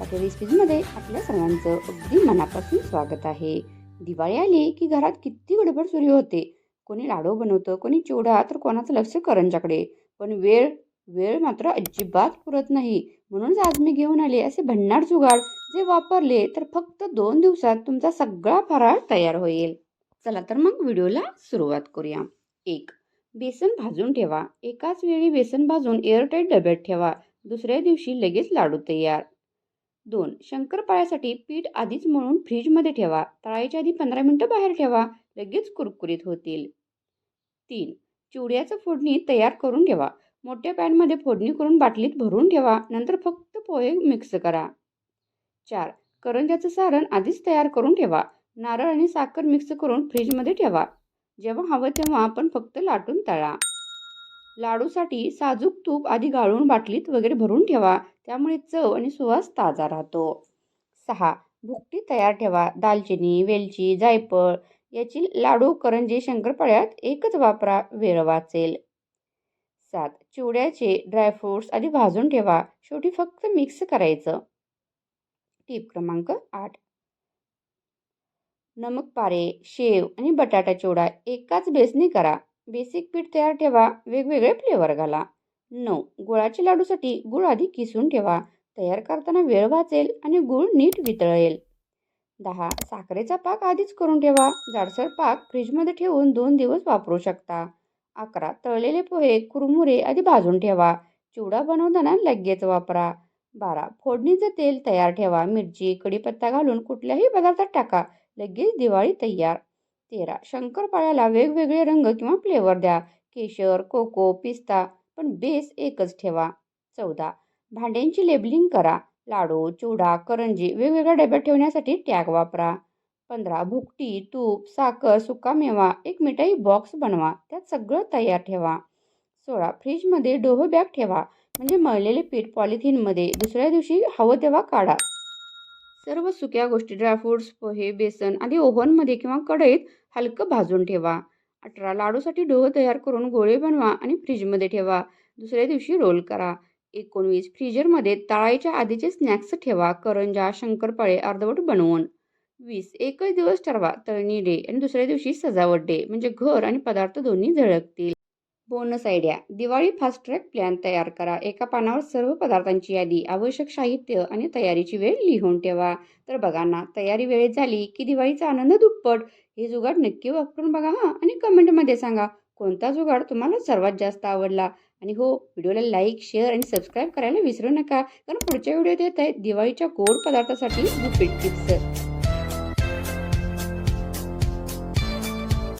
सर्वांचं अगदी मनापासून स्वागत आहे. दिवाळी आली की घरात किती गडबड सुरू होते. कोणी लाडू बनवतं कोणी चिवडा तर कोणाचं लक्ष करंजाकडे पण वेळ वेळ मात्र अजिबात पुरत नाही. म्हणूनच आज मी घेऊन आले असे भन्नाट जुगाड. जे वापरले तर फक्त दोन दिवसात तुमचा सगळा फराळ तयार होईल. चला तर मग व्हिडिओला सुरुवात करूया. एक बेसन भाजून ठेवा. एकाच वेळी बेसन भाजून एअरटाईट डब्यात ठेवा. दुसऱ्या दिवशी लगेच लाडू तयार. दोन शंकरपाळ्यासाठी पीठ आधीच मळून फ्रीजमध्ये ठेवा. तळायच्या आधी पंधरा मिनटं बाहेर ठेवा. लगेच कुरकुरीत होतील. तीन चिवड्याचं फोडणी तयार करून ठेवा. मोठ्या पॅनमध्ये फोडणी करून बाटलीत भरून ठेवा. नंतर फक्त पोहे मिक्स करा. चार करंजाचं सारण आधीच तयार करून ठेवा. नारळ आणि साखर मिक्स करून फ्रीजमध्ये ठेवा. जेव्हा हवं तेव्हा आपण फक्त लाटून तळा. लाडूसाठी साजूक तूप आधी गाळून बाटलीत वगैरे भरून ठेवा. त्यामुळे चव आणि सुवास ताजा राहतो. सहा. भुकटी तयार ठेवा. दालचिनी वेलची जायफळ याची लाडू करंजे शंकरपाळ्यात एकच वापरा वेळ वाचेल. सात. चिवड्याचे ड्रायफ्रूट्स आधी भाजून ठेवा. शेवटी फक्त मिक्स करायचं. टीप क्रमांक आठ. नमक पारे शेव आणि बटाटा चिवडा एकाच बेसनी करा. बेसिक पीठ तयार ठेवा. वेगवेगळे फ्लेवर घाला. नऊ. गुळाच्या लाडूसाठी गुळ आधी किसून ठेवा. तयार करताना वेळ वाचेल आणि गुळ नीट वितळेल. दहा. साखरेचा पाक आधीच करून ठेवा. जाडसर पाक फ्रीजमध्ये ठेवून दोन दिवस वापरू शकता. अकरा. तळलेले पोहे कुरमुरे आधी भाजून ठेवा. चिवडा बनवताना लगेच वापरा. बारा. फोडणीचं तेल तयार ठेवा. मिरची कढीपत्ता घालून कुठल्याही पदार्थात टाका. लगेच दिवाळी तयार. तेरा. शंकरपाळ्याला वेगवेगळे रंग किंवा फ्लेवर द्या. केशर कोको पिस्ता पण बेस एकच ठेवा. चौदा. भांड्यांची लेबलिंग करा. लाडू चिवडा करंजी वेगवेगळ्या डब्यात ठेवण्यासाठी टॅग वापरा. पंधरा. भुकटी तूप साखर सुकामेवा एक मिठाई बॉक्स बनवा. त्यात सगळं तयार ठेवा. सोळा. फ्रीजमध्ये डोहो बॅग ठेवा. म्हणजे मळलेले पीठ पॉलिथिनमध्ये दुसऱ्या दिवशी हवं तेव्हा काढा. सर्व सुक्या गोष्टी ड्रायफ्रुट्स पोहे बेसन आधी ओव्हनमध्ये किंवा कढईत हलकं भाजून ठेवा. अठरा लाडूसाठी डोह तयार करून गोळे बनवा आणि फ्रीजमध्ये ठेवा. दुसऱ्या दिवशी रोल करा. एकोणवीस फ्रीजरमध्ये तळाईच्या आधीचे स्नॅक्स ठेवा. करंजा शंकरपाळे अर्धवट बनवून. वीस एकच दिवस ठरवा तळणी डे आणि दुसऱ्या दिवशी सजावट डे. म्हणजे घर आणि पदार्थ दोन्ही झळकतील. Bonus idea Diwali fast track plan तयार करा. एका पानावर सर्व पदार्थांची यादी आवश्यक साहित्य आणि तयारीची वेळ लिहून ठेवा. तर बघा ना तयारी वेळेत झाली की दिवाळीचा आनंद दुप्पट. हे जुगाड नक्की वापरून बघा हां आणि कमेंटमध्ये सांगा कोणता जुगाड तुम्हाला सर्वात जास्त आवडला? आणि हो व्हिडिओला लाईक शेअर आणि सबस्क्राईब करायला विसरू नका. कारण पुढच्या व्हिडिओत येत आहे दिवाळीच्या गोड पदार्थासाठी गुपिट टिप्स